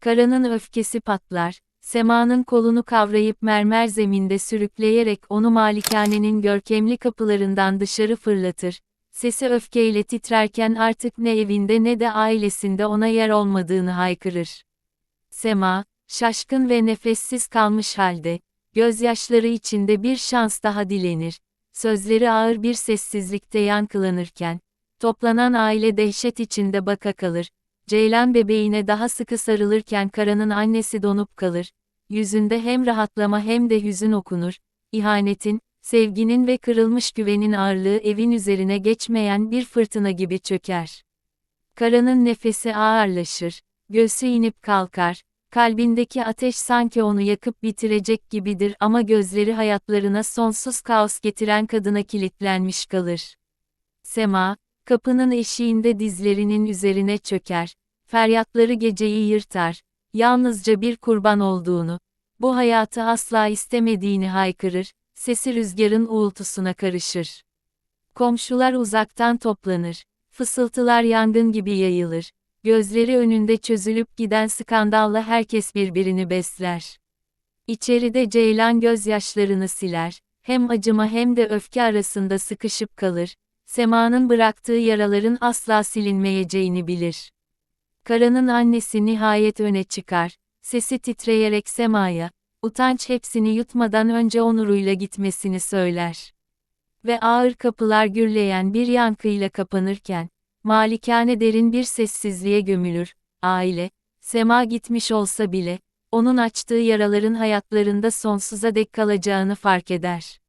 Karanın öfkesi patlar, Sema'nın kolunu kavrayıp mermer zeminde sürükleyerek onu malikanenin görkemli kapılarından dışarı fırlatır. Sesi öfkeyle titrerken artık ne evinde ne de ailesinde ona yer olmadığını haykırır. Sema, şaşkın ve nefessiz kalmış halde, gözyaşları içinde bir şans daha dilenir. Sözleri ağır bir sessizlikte yankılanırken, toplanan aile dehşet içinde baka kalır. Ceylan bebeğine daha sıkı sarılırken Kara'nın annesi donup kalır. Yüzünde hem rahatlama hem de hüzün okunur. İhanetin, sevginin ve kırılmış güvenin ağırlığı evin üzerine geçmeyen bir fırtına gibi çöker. Kara'nın nefesi ağırlaşır, göğsü inip kalkar, kalbindeki ateş sanki onu yakıp bitirecek gibidir ama gözleri hayatlarına sonsuz kaos getiren kadına kilitlenmiş kalır. Sema, kapının eşiğinde dizlerinin üzerine çöker, feryatları geceyi yırtar, yalnızca bir kurban olduğunu, bu hayatı asla istemediğini haykırır, sesi rüzgarın uğultusuna karışır. Komşular uzaktan toplanır, fısıltılar yangın gibi yayılır, gözleri önünde çözülüp giden skandalla herkes birbirini besler. İçeride Ceylan gözyaşlarını siler, hem acıma hem de öfke arasında sıkışıp kalır, Sema'nın bıraktığı yaraların asla silinmeyeceğini bilir. Kara'nın annesi nihayet öne çıkar, sesi titreyerek Sema'ya, utanç hepsini yutmadan önce onuruyla gitmesini söyler. Ve ağır kapılar gürleyen bir yankıyla kapanırken, malikane derin bir sessizliğe gömülür, aile, Sema gitmiş olsa bile, onun açtığı yaraların hayatlarında sonsuza dek kalacağını fark eder.